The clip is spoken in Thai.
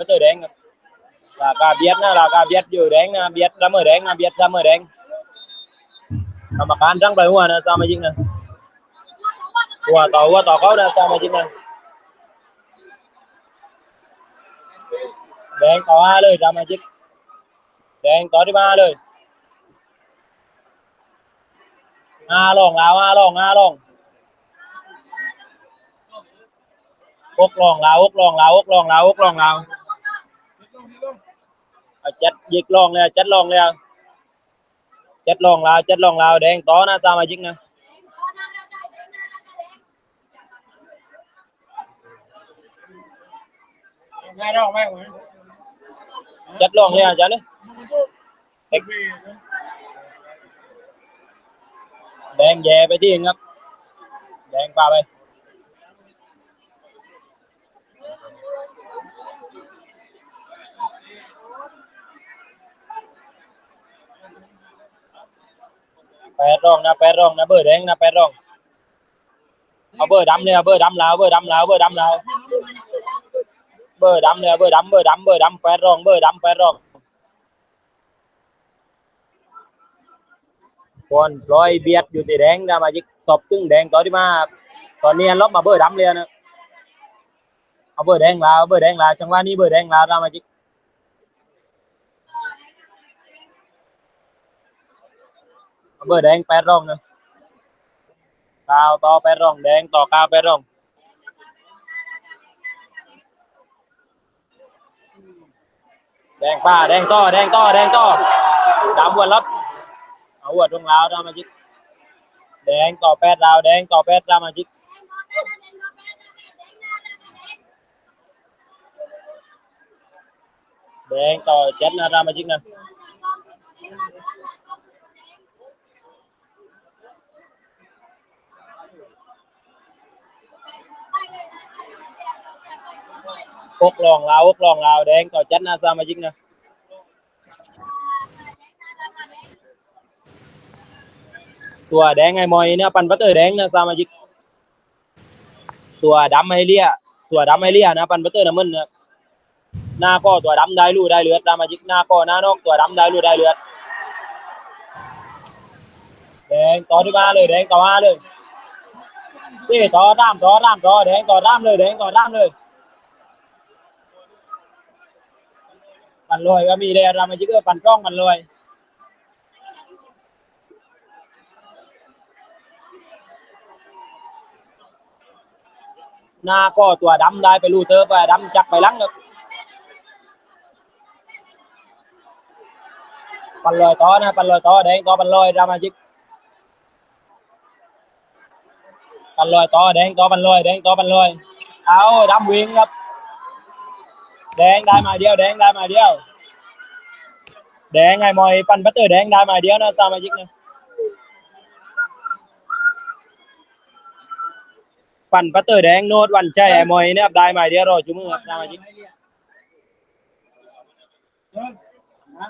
ไม่เตอร์แดงครับราคาเบียดนะราคาเบียดอยู่แดงนะเบียดละเมอแดงนะเบียดละเมอแดงกรรมการตั้ เขานะสามาชิกนะแดงต่อห้าเลยสามาชิกแดงต่องแล้วห้าลงห้าลงหกลงแล้วหกลงแล้วหกลงแล้วหกลงแล้วเอาเจ็ดลงเลยเจ็ดลงลยเจ็ดลงแล้วจ็ดลงแล้วแดงต่อนะสามาชิกนะง่ายดอกไหมวจ็ดลงเลยอาจารย์เนี่ยเด็กแดงแย่ไปที่ครับ แดงปลาไป แปดร่องนะแปดร่องนะเบอร์แดงนะแปดร่องเอาเบอร์ดำเลยเอาเบอร์ดำล้วเบอร์ดำล้วเบอร์ดำล้วเบอร์ดำเลยเบอร์ดำเบอร์ดำเบอร์ดำแปดร่องเบอร์ดำแปดร่องบอลลอยเบียดอยู่ที่แดงนะมาจิกตบตึ้งแดงต่อที่มาตอนนี้ลบมาเบอร์ดำเลยนะเอาเบอร์แดงล้วเบอร์แดงล้วจังหวะนี้เบอร์แดงล้วนะมาจิก เอาเบอร์แดงแปดร่องนะกาวต่อแปดร่องแดงต่อกาวแปดร่องแดงฟ้าแดงต่อแดงต่อแดงต่อดำวนรับเอาหัวตรงแล้วนะมาจิกแดงต่อแปดราวแดงต่อแปดรามาจิกแดงต่อเจ็ดนะรามาจิกนะ หกลองลาวหกลองลาวแดงต่อจ็ดนะรามาจิกนะตัวแดงไอ้มอยเนี่ยปันปัตเตอร์แดงนะรามาจิก ตัวดำไฮเลียตัวดำไฮเลียนะปันปัตเตอร์น้ำมันนะหน้าก็ตัวดำได้ลูได้เลือดรามาจิกหน้าก็หน้านอกตัวดำได้ลูได้เลือดแดงต่อที่มาเลยแดงต่อมาเลยสี่ต่อด้ามต่อด้ามต่อแดงต่อด้ามเลยแดงต่อด้ามเลย ปันลอยก็มีเลยรามาจิกก็ปันกล้องปันลอยหน้าก็ตัวดำได้ไปลูเตอร์ไปดำจับไปลังเลยปันลอยต่อนะปันลอยต่อแดงต่อปันลอยรามาจิกปันลอยต่อแดงต่อปันลอยแดงต่อปันลอยเอาดำวิ่งครับ แดงได้มาเดียวแดงได้มาเดียว แดงไงมอยปันปัตเตอร์แดงได้มาเดียวนะสามาจิกนะปันปัตเตอร์แดงโนดวันใจไอ้มอยเนี่ยครับได้มาเดียวรอจุมือครับสามาจิกเดินนะ